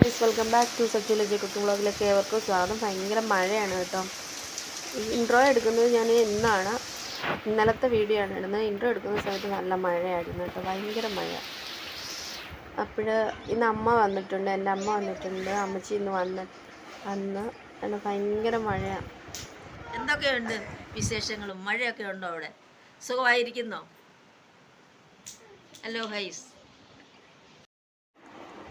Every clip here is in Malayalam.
Guys welcome back to Sachu Laji cooking വ്ളോഗിലേക്ക് ഏവർക്കും സ്വാഗതം. ഭയങ്കര മഴയാണ് കേട്ടോ. ഇൻട്രോ എടുക്കുന്നത് ഞാൻ ഇന്നാണ്. ഇന്നലത്തെ വീഡിയോ ആണ് ഇടുന്നത്. ഇൻട്രോ എടുക്കുന്ന സമയത്ത് നല്ല മഴയായിരുന്നു കേട്ടോ. ഭയങ്കര മഴ. അപ്പോൾ ഇന്ന് അമ്മ വന്നിട്ടുണ്ട്. എന്റെ അമ്മ വന്നിട്ടുണ്ട്. അമ്മച്ചി ഇന്ന് വന്ന് വന്ന് അങ്ങനെ ഭയങ്കര മഴയാണ് എന്തൊക്കെയുണ്ട് വിശേഷങ്ങളും? മഴയൊക്കെ ഉണ്ടോ അവിടെ? സുഖമായിരിക്കുന്നോ? ഹലോ ഹൈസ്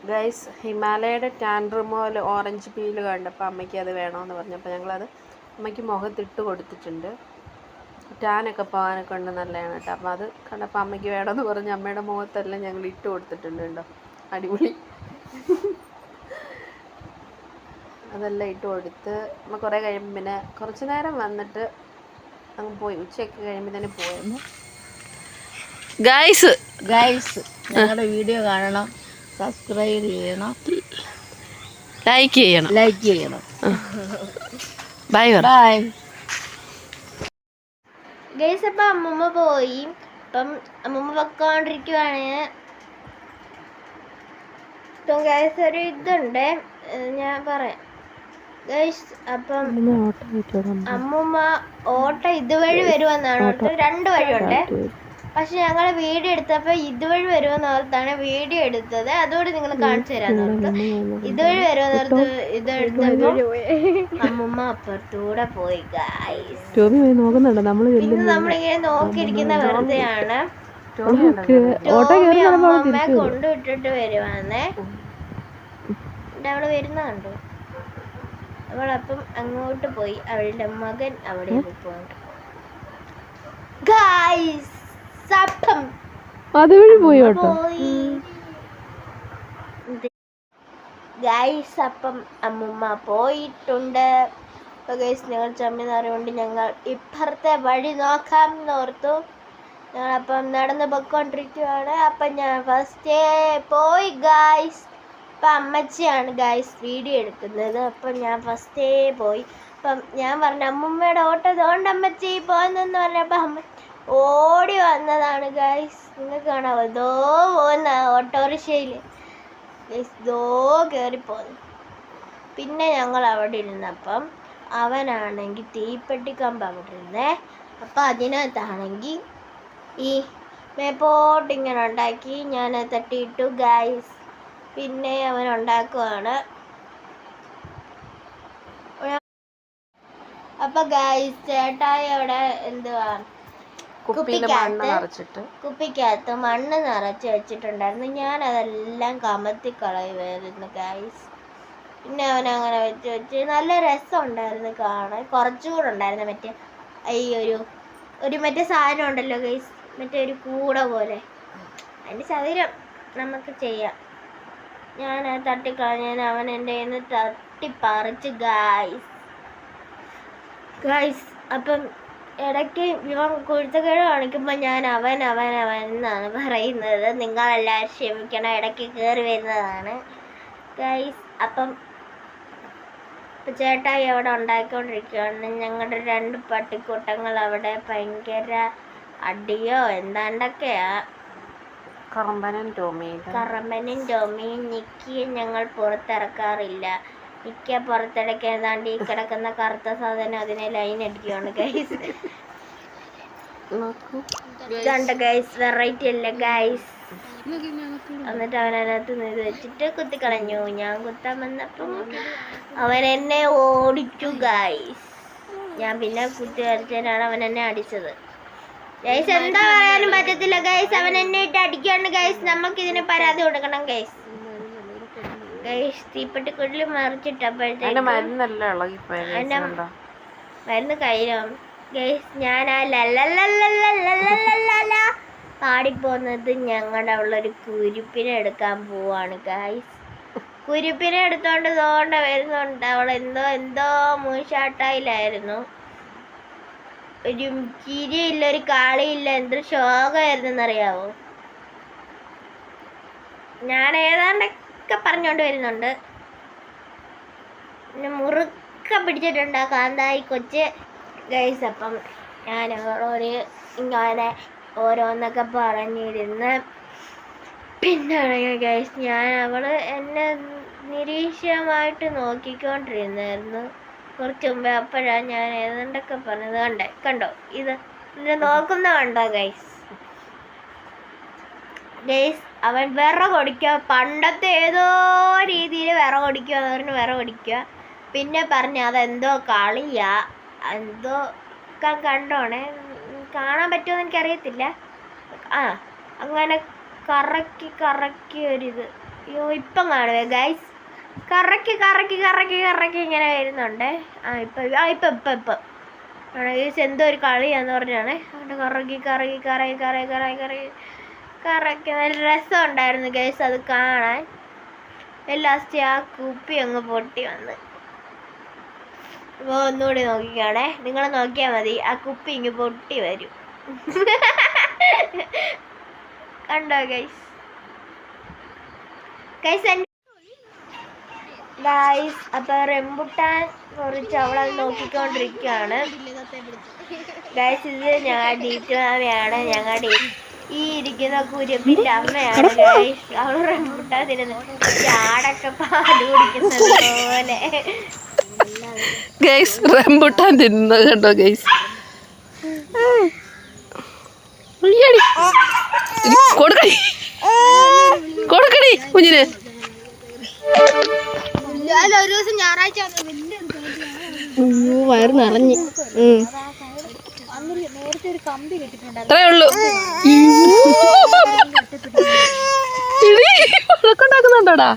ഗൈസ് ഹിമാലയയുടെ ടാൻ റിമൂവൽ ഓറഞ്ച് പീൽ കണ്ടപ്പോൾ അമ്മയ്ക്ക് അത് വേണമെന്ന് പറഞ്ഞപ്പോൾ ഞങ്ങളത് അമ്മയ്ക്ക് മുഖത്തിട്ട് കൊടുത്തിട്ടുണ്ട്. ടാനൊക്കെ പോകാനൊക്കെ ഉണ്ട് നല്ലതാണ് കേട്ടോ. അപ്പോൾ അത് കണ്ടപ്പോൾ അമ്മയ്ക്ക് വേണമെന്ന് പറഞ്ഞ് അമ്മയുടെ മുഖത്തെല്ലാം ഞങ്ങൾ ഇട്ട് കൊടുത്തിട്ടുണ്ട് കേട്ടോ. അടിപൊളി. അതെല്ലാം ഇട്ട് കൊടുത്ത് അമ്മ കുറേ കഴിയുമ്പോൾ പിന്നെ കുറച്ച് നേരം വന്നിട്ട് അങ്ങ് പോയി. ഉച്ചയൊക്കെ കഴിയുമ്പോൾ തന്നെ പോയെന്ന് ഗൈസ്. ഗൈസ് ഞങ്ങളുടെ വീഡിയോ കാണണം. സബ്സ്ക്രൈബ് ചെയ്യണം. ലൈക്ക് ചെയ്യണം. ലൈക്ക് ചെയ്യണം. ബൈ ബൈ ഗൈസ് അപ്പം അമ്മമ്മ പോയി. അപ്പം അമ്മമ്മ വെക്കാണ്ടിരിക്കുവാണ് ഇപ്പം ഗൈസ് ഒരു ഇതുണ്ട്. ഞാൻ പറയാം. ഗൈസ് അപ്പം അമ്മമ്മ ഓട്ടോ ഇതുവഴി വരുമെന്നാണ് ഓട്ടം രണ്ട് വഴിയുണ്ട്. പക്ഷെ ഞങ്ങൾ വീഡിയോ എടുത്തപ്പോൾ ഇതുവഴി വരുമെന്ന് ഓർത്താണ് വീഡിയോ എടുത്തത്. അതോടെ നിങ്ങൾ കാണിച്ചു തരാന്ന് ഓർത്തു ഇതുവഴി വരുമെന്ന് ഓർത്ത് ഇതെടുത്തപ്പോൾ അമ്മമ്മ അപ്പുറത്തൂടെ പോയി ഗൈസ് ടോമി പോയി നോക്കുന്നുണ്ടോ? നമ്മൾ പിന്നെ നമ്മളിങ്ങനെ നോക്കിയിരിക്കുന്ന വെറുതെ ആണ് അമ്മയെ അമ്മമ്മയെ കൊണ്ടുവിട്ടിട്ട് വരുവാന്നേ. അവൾ വരുന്നുണ്ട് അവളപ്പം അങ്ങോട്ട് പോയി അവളുടെ മകൻ അവിടെ പോയി ഗായ്സ് അപ്പം അതുവഴി പോയി ഗൈസ് അപ്പം അമ്മുമ്മ പോയിട്ടുണ്ട്. ഗൈസ് ഞങ്ങൾ ചമ്മിന്ന് അറിയുകൊണ്ട് ഞങ്ങൾ ഇപ്പുറത്തെ വഴി നോക്കാം എന്നോർത്തു ഞങ്ങളപ്പം നടന്ന് പൊയ്ക്കൊണ്ടിരിക്കുകയാണ് അപ്പം ഞാൻ ഫസ്റ്റേ പോയി ഗായ്സ് അപ്പം അമ്മച്ചിയാണ് ഗായ്സ് വീഡിയോ എടുക്കുന്നത്. അപ്പം ഞാൻ ഫസ്റ്റേ പോയി. അപ്പം ഞാൻ പറഞ്ഞു അമ്മുമ്മയുടെ ഓട്ടോ അതുകൊണ്ട് അമ്മച്ചി പോകുന്നെന്ന് പറഞ്ഞപ്പോൾ അമ്മ ഓടി വന്നതാണ് ഗൈസ് നിങ്ങൾക്ക് കാണാവോ? ഇതോ പോകുന്ന ഓട്ടോറിക്ഷയിൽ ഗൈസ് ഇതോ കയറിപ്പോന്നു പിന്നെ ഞങ്ങൾ അവിടെ ഇരുന്നപ്പം അവനാണെങ്കിൽ തീപ്പെട്ടി കമ്പ് അവിടെ അപ്പം അതിനകത്താണെങ്കിൽ ഈ മേപ്പോട്ട് ഇങ്ങനെ ഉണ്ടാക്കി ഞാൻ തട്ടിയിട്ടു ഗൈസ് പിന്നെ അവൻ ഉണ്ടാക്കുവാണ്. അപ്പൊ ഗൈസ് ചേട്ടായി അവിടെ എന്തുവാ? കുപ്പിയിൽ മണ്ണ് നിറച്ചിട്ട്. കുപ്പിക്കകത്ത് മണ്ണ് നിറച്ച് വെച്ചിട്ടുണ്ടായിരുന്നു. ഞാൻ അതെല്ലാം കമത്തി കളയുമായിരുന്നു ഗൈസ് പിന്നെ അവൻ അങ്ങനെ വെച്ച് വെച്ച് നല്ല രസമുണ്ടായിരുന്നു കാണാൻ. കുറച്ചുകൂടെ ഉണ്ടായിരുന്നു മറ്റേ ഈ ഒരു ഒരു മറ്റേ സാധനം ഉണ്ടല്ലോ ഗൈസ് മറ്റേ ഒരു കൂട പോലെ. അതിന്റെ ചതുരം നമുക്ക് ചെയ്യാം. ഞാൻ തട്ടിക്കളഞ്ഞതിന് അവൻ എന്റെ കയ്യിൽ നിന്ന് തട്ടിപ്പറിച്ച് ഗായ്സ് ഗായ്സ് അപ്പം ഇടയ്ക്ക് ഇവൻ കുരുത്തക്കേട് കാണിക്കുമ്പോൾ ഞാൻ അവൻ അവൻ അവൻ എന്നാണ് പറയുന്നത്. നിങ്ങളെല്ലാവരും ക്ഷമിക്കണം. ഇടയ്ക്ക് കയറി വരുന്നതാണ്. ഗൈസ് അപ്പം ചേട്ടായി അവിടെ ഉണ്ടാക്കിക്കൊണ്ടിരിക്കുകയാണ്. ഞങ്ങളുടെ രണ്ട് പട്ടിക്കൂട്ടങ്ങൾ അവിടെ ഭയങ്കര അടിയോ എന്താണ്ടൊക്കെയാ? കറമ്പനും ടോമിയും. കറമ്പനും ടോമിയും നിക്കിയും ഞങ്ങൾ പുറത്തിറക്കാറില്ല. നിക്ക പുറത്തിടയ്ക്ക് ഏതാണ്ട് ഈ കിടക്കുന്ന കറുത്ത സാധനം അതിനെ ലൈൻ അടിക്കുകയാണ് ഗൈസ് ഇതുണ്ട് ഗൈസ് വെറൈറ്റി അല്ല ഗൈസ് എന്നിട്ട് അവനകത്ത് ഇത് വെച്ചിട്ട് കുത്തിക്കളഞ്ഞു. ഞാൻ കുത്താൻ വന്നപ്പം അവൻ എന്നെ ഓടിച്ചു ഗൈസ് ഞാൻ പിന്നെ കുത്തി വരച്ചതിനാണ് അവൻ എന്നെ അടിച്ചത്. ഗൈസ് എന്താ പറയാനും പറ്റത്തില്ല ഗൈസ് അവൻ എന്നെ ഇട്ട് അടിക്കുകയാണ് ഗൈസ് നമുക്ക് ഇതിന് പരാതി കൊടുക്കണം ഗൈസ് തീപ്പെട്ടിക്കുള്ളിൽ മറിച്ചിട്ടപ്പോഴത്തേക്ക് മരുന്നല്ല ഇളകിപ്പോയ മരുന്ന് കയ്യിലും ഗൈസ് ഞാൻ ആ പാടിപ്പോന്നത് ഞങ്ങളുടെ ഉള്ളൊരു കുരുപ്പിനെ എടുക്കാൻ പോവാണ് ഗൈസ് കുരുപ്പിനെ എടുത്തോണ്ട് തോണ്ട വരുന്നുണ്ട്. അവൾ എന്തോ എന്തോ മൂശാട്ടായിലായിരുന്നു. ഒരു ചിരിയില്ല ഒരു കാളിയില്ല എന്ത് ശോകമായിരുന്നെന്നറിയാവോ? ഞാൻ ഏതാണ്ടൊക്കെ പറഞ്ഞുകൊണ്ട് വരുന്നുണ്ട്. പിന്നെ മുറുക്ക പിടിച്ചിട്ടുണ്ട് കാന്തായി കൊച്ച്. ഗൈസ് അപ്പം ഞാൻ ഒരു ഇങ്ങനെ ഓരോന്നൊക്കെ പറഞ്ഞിരുന്ന്. പിന്നെ ഗൈസ് ഞാൻ അവൾ എന്നെ നിരീക്ഷമായിട്ട് നോക്കിക്കൊണ്ടിരുന്നായിരുന്നു. കുറച്ച് മുമ്പേ അപ്പോഴാണ് ഞാൻ ഏതാണ്ടൊക്കെ പറഞ്ഞത്. കണ്ടേ കണ്ടോ? ഇത് ഇതിനെ നോക്കുന്ന കണ്ടോ ഗൈസ് ഗൈസ് അവൻ വിറ കൊടിക്കുക പണ്ടത്തെ ഏതോ രീതിയിൽ വിറ കൊടിക്കുക എന്ന് പറഞ്ഞ് വിറ കൊടിക്കുക പിന്നെ പറഞ്ഞ് അതെന്തോ കളിയാ. എന്തോ കണ്ടോണേ. കാണാൻ പറ്റുമോ എനിക്കറിയത്തില്ല. ആ അങ്ങനെ കറക്കി കറക്കി ഒരിത് അയ്യോ ഇപ്പം കാണുവേ ഗൈസ് കറക്കി കറക്കി കറക്കി കറക്കി ഇങ്ങനെ വരുന്നുണ്ടേ. ആ ഇപ്പം ആ ഇപ്പം ഇപ്പം ഇപ്പം. ആണ് ഗൈസ് എന്തോ ഒരു കളിയാന്ന് പറഞ്ഞാണ്. അവിടെ കറക്കി കറക്കി കറക്കി കറക്കി കറക്കി കറക്കി. കറക്കി നല്ല രസമുണ്ടായിരുന്നു ഗൈസ് അത് കാണാൻ. ലാസ്റ്റ് ആ കുപ്പി അങ്ങ് പൊട്ടി വന്ന്. അപ്പോൾ ഒന്നുകൂടി നോക്കിക്കാണേ. നിങ്ങൾ നോക്കിയാൽ മതി ആ കുപ്പി ഇങ്ങ് പൊട്ടി വരും. കണ്ടോ ഗൈസ് ഗൈസ് ഗൈസ് അപ്പൊ റെമ്പുട്ടാൻ കുറിച്ച് അവളത് നോക്കിക്കൊണ്ടിരിക്കുകയാണ് ഗൈസ് ഇത് ഞങ്ങളുടെ ഡീറ്റുമാമയാണ് ഞങ്ങളുടെ ഈ ഇരിക്കുന്ന കുരുപ്പിന്റെ അമ്മയാണ് അവൾ റെമ്പുട്ടാൻ തിരുന്ന് ചാടൊക്കെ പാൽ കുടിക്കുന്നത് പോലെ. ഗൈസ് റംബുട്ടാൻ തിന്നുന്നത് കണ്ടോ ഗൈസ് കൊടുക്കടി. കൊടുക്കടി കുഞ്ഞിന്. ഒരു ദിവസം ഞായറാഴ്ച അയ്യോ വയറ് നിറഞ്ഞ്. അത്രേ ഉള്ളൂ. ഉണ്ടാക്കുന്നുണ്ടോടാ?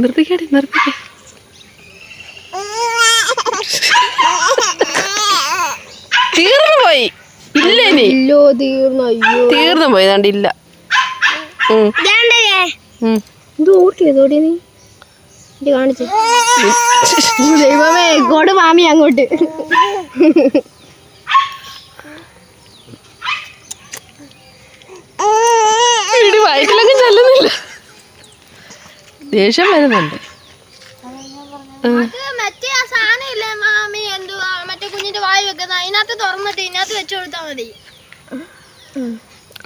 നിർത്തിക്കടി നിർത്തിക്ക. തീർന്നു പോയി. ഇല്ല ഇനി. അയ്യോ തീർന്നു. അയ്യോ. തീർന്നു പോയി ഇല്ല. ഇത് ഓട്ടിയത് ഓടി നീ? ഇത് കാണിച്ചു. ദൈവമേ ഇങ്ങോട്ട് മാമി അങ്ങോട്ട്. ഇടി വയറ്റിലൊക്കെ ചെല്ലുന്നില്ല. ദേഷ്യം വരുന്നുണ്ട്. മറ്റേ ആ സാധനം ഇല്ലേ മാമി എന്തുവാ മറ്റേ കുഞ്ഞിന്റെ വായി വെക്കുന്ന അതിനകത്ത് തുറന്നിട്ട് ഇതിനകത്ത് വെച്ചു കൊടുത്താൽ മതി.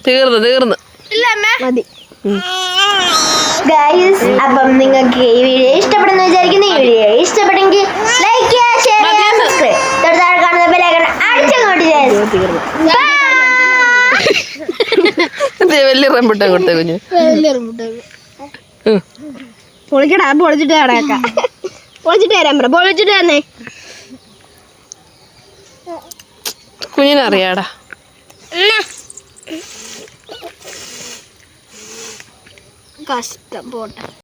തീർന്നു തീർന്നു. ഇല്ല അമ്മേ. മതി. ഗൈസ് അപ്പം നിങ്ങൾക്ക് ഈ വീഡിയോ വലിയ റംബുട്ടാൻ കൊടുത്തേ വലിയ ഉം. പൊളിക്കടാ പൊളിച്ചിട്ട് കടക്ക പൊളിച്ചിട്ട് തരാൻ പറ. പൊളിച്ചിട്ട് തന്നെ കുഞ്ഞിനറിയാടാ. കഷ്ടം പോട്ടെ.